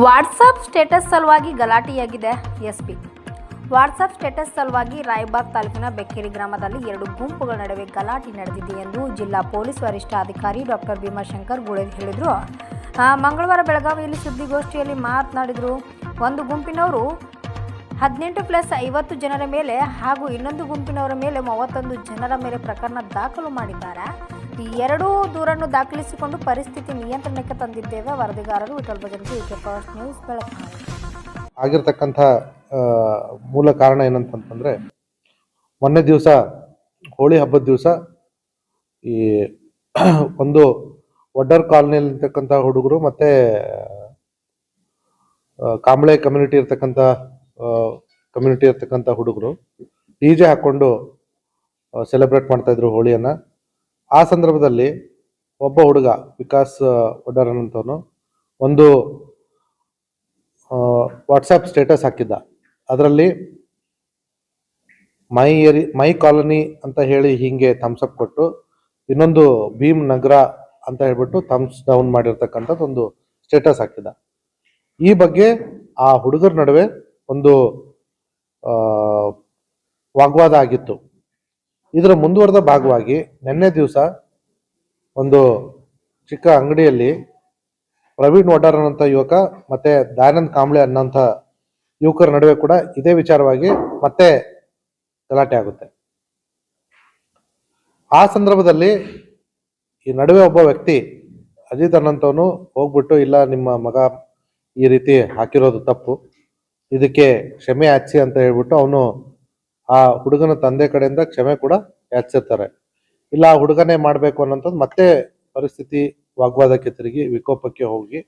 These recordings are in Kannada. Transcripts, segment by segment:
ವಾಟ್ಸಪ್ ಸ್ಟೇಟಸ್ ಸಲುವಾಗಿ ಗಲಾಟೆಯಾಗಿದೆ ಎಸ್ ಪಿ ವಾಟ್ಸಪ್ ಸ್ಟೇಟಸ್ ಸಲುವಾಗಿ ರಾಯಬಾಗ್ ತಾಲೂಕಿನ ಬೆಕ್ಕೇರಿ ಗ್ರಾಮದಲ್ಲಿ ಎರಡು ಗುಂಪುಗಳ ನಡುವೆ ಗಲಾಟೆ ನಡೆದಿದೆ ಎಂದು ಜಿಲ್ಲಾ ಪೊಲೀಸ್ ವರಿಷ್ಠಾಧಿಕಾರಿ ಡಾಕ್ಟರ್ ಭೀಮಾಶಂಕರ್ ಗುಳೆ ಹೇಳಿದರು. ಮಂಗಳವಾರ ಬೆಳಗಾವಿಯಲ್ಲಿ ಸುದ್ದಿಗೋಷ್ಠಿಯಲ್ಲಿ ಮಾತನಾಡಿದರು. ಒಂದು ಗುಂಪಿನವರು ಹದಿನೆಂಟು ಪ್ಲಸ್ ಐವತ್ತು ಜನರ ಮೇಲೆ ಹಾಗೂ ಇನ್ನೊಂದು ಗುಂಪಿನವರ ಮೇಲೆ ಮೂವತ್ತೊಂದು ಜನರ ಮೇಲೆ ಪ್ರಕರಣ ದಾಖಲು ಮಾಡಿದ್ದಾರೆ. ಈ ಎರಡೂ ದೂರನ್ನು ದಾಖಲಿಸಿಕೊಂಡು ಪರಿಸ್ಥಿತಿ ನಿಯಂತ್ರಣಕ್ಕೆ ತಂದಿದ್ದೇವೆ. ವರದಿಗಾರರು, ವಿಠಲ್ ಫಸ್ಟ್ ನ್ಯೂಸ್ ಬೆಳಕು ಆಗಿರ್ತಕ್ಕಂಥ ಮೂಲ ಕಾರಣ ಏನಂತಂತಂದ್ರೆ, ಮೊನ್ನೆ ದಿವಸ, ಹೋಳಿ ಹಬ್ಬದ ದಿವಸ, ಈ ಒಂದು ಒಡ್ಡರ್ ಕಾಲೋನಿಯಲ್ಲಿರ್ತಕ್ಕಂಥ ಹುಡುಗರು ಮತ್ತೆ ಕಾಂಬಳೆ ಕಮ್ಯುನಿಟಿ ಇರ್ತಕ್ಕಂಥ ಕಮ್ಯುನಿಟಿ ಇರ್ತಕ್ಕಂಥ ಹುಡುಗರು ಡಿ ಜೆ ಹಾಕ್ಕೊಂಡು ಸೆಲೆಬ್ರೇಟ್ ಮಾಡ್ತಾಯಿದ್ರು ಹೋಳಿಯನ್ನ. ಆ ಸಂದರ್ಭದಲ್ಲಿ ಒಬ್ಬ ಹುಡುಗ ವಿಕಾಸ್ ಒಡ್ಡರನಂತವನು ಒಂದು ವಾಟ್ಸಪ್ ಸ್ಟೇಟಸ್ ಹಾಕಿದ್ದ. ಅದರಲ್ಲಿ ಮೈ ಏರಿ, ಮೈ ಕಾಲನಿ ಅಂತ ಹೇಳಿ ಹೀಗೆ ಥಮ್ಸಪ್ ಕೊಟ್ಟು, ಇನ್ನೊಂದು ಭೀಮ್ ನಗರ ಅಂತ ಹೇಳ್ಬಿಟ್ಟು ಥಮ್ಸ್ ಡೌನ್ ಮಾಡಿರ್ತಕ್ಕಂಥದ್ದು ಒಂದು ಸ್ಟೇಟಸ್ ಹಾಕಿದ್ದ. ಈ ಬಗ್ಗೆ ಆ ಹುಡುಗರ ನಡುವೆ ಒಂದು ವಾಗ್ವಾದ ಆಗಿತ್ತು. ಇದರ ಮುಂದುವರೆದ ಭಾಗವಾಗಿ ನಿನ್ನೆ ದಿವಸ ಒಂದು ಚಿಕ್ಕ ಅಂಗಡಿಯಲ್ಲಿ ಪ್ರವೀಣ್ ವಡಾರ್ ಅನ್ನೋಂಥ ಯುವಕ ಮತ್ತೆ ದಯಾನಂದ್ ಕಾಂಬ್ಳೆ ಅನ್ನೋಂಥ ಯುವಕರ ನಡುವೆ ಕೂಡ ಇದೇ ವಿಚಾರವಾಗಿ ಮತ್ತೆ ಗಲಾಟೆ ಆಗುತ್ತೆ. ಆ ಸಂದರ್ಭದಲ್ಲಿ ಈ ನಡುವೆ ಒಬ್ಬ ವ್ಯಕ್ತಿ ಅಜಿತ್ ಅನ್ನಂಥವನು ಹೋಗ್ಬಿಟ್ಟು, ಇಲ್ಲ, ನಿಮ್ಮ ಮಗ ಈ ರೀತಿ ಹಾಕಿರೋದು ತಪ್ಪು, ಇದಕ್ಕೆ ಕ್ಷಮೆ ಹಚ್ಚಿ ಅಂತ ಹೇಳ್ಬಿಟ್ಟು ಅವನು ಆ ಹುಡುಗನ ತಂದೆ ಕಡೆಯಿಂದ ಕ್ಷಮೆ ಕೂಡ ಯಾಚಿಸುತ್ತಾರೆ. ಇಲ್ಲ, ಆ ಹುಡುಗನೇ ಮಾಡಬೇಕು ಅನ್ನೋಂಥದ್ದು ಮತ್ತೆ ಪರಿಸ್ಥಿತಿ ವಾಗ್ವಾದಕ್ಕೆ ತಿರುಗಿ ವಿಕೋಪಕ್ಕೆ ಹೋಗಿ.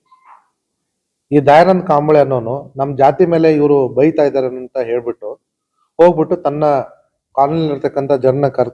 ಈ ದಯಾನಂದ್ ಕಾಂಬಳೆ ಅನ್ನೋನು ನಮ್ಮ ಜಾತಿ ಮೇಲೆ ಇವರು ಬೈತಾ ಇದ್ದಾರೆ ಅಂತ ಹೇಳ್ಬಿಟ್ಟು ಹೋಗ್ಬಿಟ್ಟು ತನ್ನ ಕಾಲೋನಿಲಿರ್ತಕ್ಕಂಥ ಜನನ ಕರ್